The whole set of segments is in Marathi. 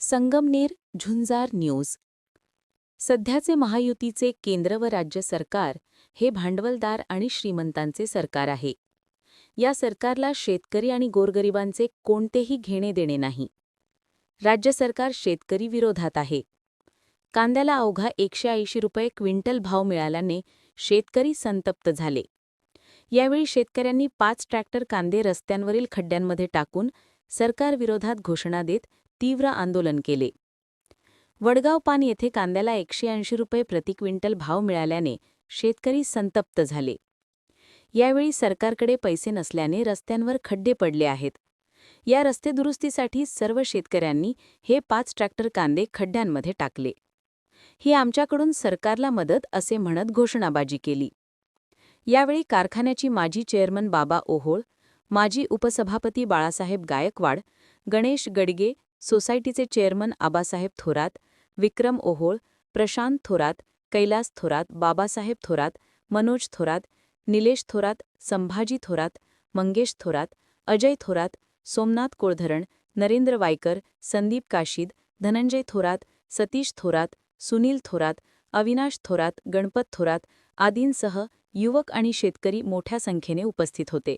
संगमनेर झुंजार न्यूज. सध्याचे महायुतीचे केंद्र व राज्य सरकार हे भांडवलदार आणि श्रीमंतांचे सरकार आहे. या सरकारला शेतकरी आणि गोरगरिबांचे कोणतेही घेणे देणे नाही. राज्य सरकार शेतकरी विरोधात आहे. कांद्याला अवघा एकशे ऐंशी रुपये क्विंटल भाव मिळाल्याने शेतकरी संतप्त झाले. यावेळी शेतकऱ्यांनी पाच ट्रॅक्टर कांदे रस्त्यांवरील खड्ड्यांमध्ये टाकून सरकारविरोधात घोषणा देत तीव्र आंदोलन केले. वडगाव पान येथे कांद्याला एकशे ऐंशी रुपये प्रति क्विंटल भाव मिळाल्याने शेतकरी संतप्त झाले. यावेळी सरकारकडे पैसे नसल्याने रस्त्यांवर खड्डे पडले आहेत. या रस्ते दुरुस्तीसाठी सर्व शेतकऱ्यांनी हे पाच ट्रॅक्टर कांदे खड्ड्यांमध्ये टाकले. ही आमच्याकडून सरकारला मदत असे म्हणत घोषणाबाजी केली. यावेळी कारखान्याची माजी चेअरमन बाबा ओहोळ माजी उपसभापती बाळासाहेब गायकवाड गणेश गडगे सोसायटीचे चेअरमन आबासाहेब थोरात विक्रम ओहोळ प्रशांत थोरात कैलास थोरात बाबासाहेब थोरात मनोज थोरात निलेश थोरात संभाजी थोरात मंगेश थोरात अजय थोरात सोमनाथ कोळधरण नरेंद्र वायकर संदीप काशीद धनंजय थोरात सतीश थोरात सुनील थोरात अविनाश थोरात गणपत थोरात आदींसह युवक आणि शेतकरी मोठ्या संख्येने उपस्थित होते.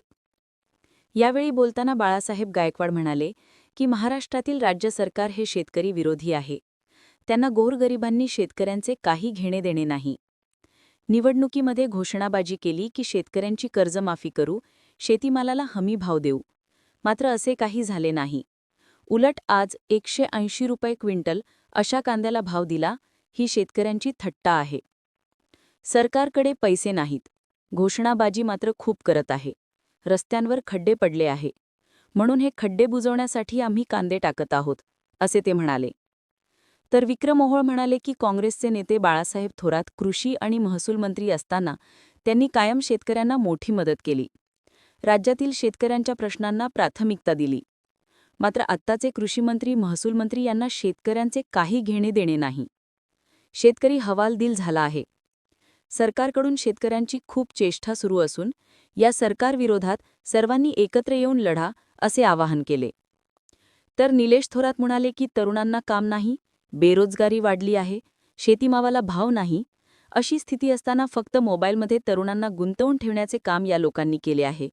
यावेळी बोलताना बाळासाहेब गायकवाड म्हणाले की महाराष्ट्रातील राज्य सरकार हे शेतकरी विरोधी आहे. त्यांना गोरगरिबांनी शेतकऱ्यांचे काही घेणे देणे नाही. निवडणुकीमध्ये घोषणाबाजी केली की शेतकऱ्यांची कर्जमाफी करू शेतीमालाला हमी भाव देऊ. मात्र असे काही झाले नाही. उलट आज एकशे ऐंशी रुपये क्विंटल अशा कांद्याला भाव दिला ही शेतकऱ्यांची थट्टा आहे. सरकारकडे पैसे नाहीत. घोषणाबाजी मात्र खूप करत आहे. रस्त्यांवर खड्डे पडले आहे. म्हणून हे खड्डे बुजवण्यासाठी आम्ही कांदे टाकत आहोत असे ते म्हणाले. तर विक्रम ओहोळ म्हणाले की काँग्रेसचे नेते बाळासाहेब थोरात कृषी आणि महसूल मंत्री असताना त्यांनी कायम शेतकऱ्यांना मोठी मदत केली. राज्यातील शेतकऱ्यांच्या प्रश्नांना प्राथमिकता दिली. मात्र आत्ताचे कृषीमंत्री महसूल मंत्री यांना शेतकऱ्यांचे काही घेणे देणे नाही. शेतकरी हवालदिल झाला आहे. सरकारकडून शेतकऱ्यांची खूप चेष्टा सुरू असून या सरकारविरोधात सर्वांनी एकत्र येऊन लढा असे आवाहन केले. तर निलेश थोरात म्हणाले की तरुणांना काम नाही बेरोजगारी वाढली आहे शेतीमावाला भाव नाही अशी स्थिती असताना फक्त मोबाईलमध्ये तरुणांना गुंतवून ठेवण्याचे काम या लोकांनी केले आहे.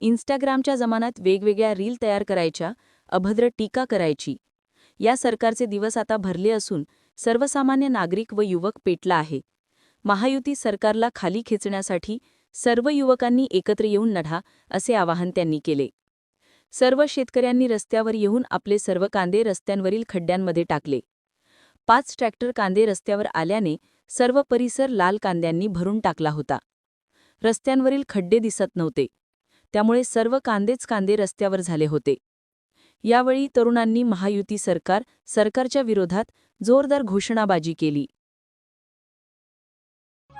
इन्स्टाग्रामच्या जमान्यात वेगवेगळ्या रील तयार करायच्या अभद्र टीका करायची. या सरकारचे दिवस आता भरले असून सर्वसामान्य नागरिक व युवक पेटला आहे. महायुती सरकारला खाली खेचण्यासाठी सर्व युवकांनी एकत्र येऊन लढा असे आवाहन त्यांनी केले. सर्व शेतकऱ्यांनी रस्त्यावर येऊन आपले सर्व कांदे रस्त्यांवरील खड्ड्यांमध्ये टाकले. पाच ट्रॅक्टर कांदे रस्त्यावर आल्याने सर्व परिसर लाल कांद्यांनी भरून टाकला होता. रस्त्यांवरील खड्डे दिसत नव्हते. त्यामुळे सर्व कांदेच कांदे रस्त्यावर झाले होते. यावेळी तरुणांनी महायुती सरकार सरकारच्या विरोधात जोरदार घोषणाबाजी केली.